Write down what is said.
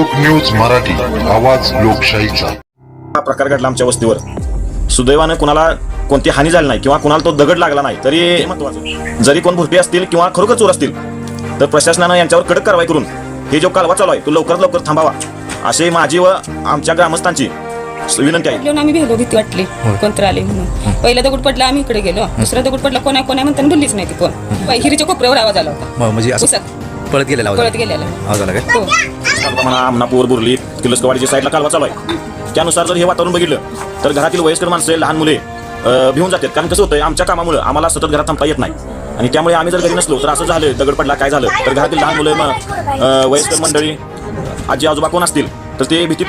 लोक न्यूज मराठी आवाज लोकशाहीचा. हा प्रकार घडला आमच्या वस्तीवर. सुदैवानं कुणाला कोणती हानी झाली नाही किंवा कुणाला तो दगड लागला नाही तरी हे महत्त्वाचं जरी कोण भुरटे असतील किंवा खरोखर चोर असतील तर प्रशासनानं यांच्यावर कडक कारवाई करून हे जो कालवा चालू आहे तो लवकरात लवकर थांबावा. असे माझी व आमच्या ग्रामस्थांची विनंती आहे. आम्ही भेलो भीती वाटली कोणतर आले म्हणून. पहिला दगड पडला आम्ही इकडे गेलो. दुसरा दगड पडला कोणा कोणा म्हणताना बोललीच नाही ती कोण. हिरीच्या कोपऱ्यावर आवाज आला होता. म्हणजे पळत गेलेला आवाज पळत गेलेला. आवाज आला काय? हो. म्हणा आमनापूर बुरली किलसकवाडीच्या साईडला कालवा चालू आहे. त्यानुसार जर हे वातावरण बघितलं तर घरातील वयस्कर माणसं लहान मुले अं, भिवून जातात. कारण कसं होतं आमच्या कामामुळे आम्हाला सतत घरात थांबता येत नाही. आणि त्यामुळे आम्ही जर घरी नसलो तर असं झालं दगड पडला काय झालं तर घरातील लहान मुलं म- अं, वयस्कर मंडळी आजी आजोबा कोण असतील तर ते भीती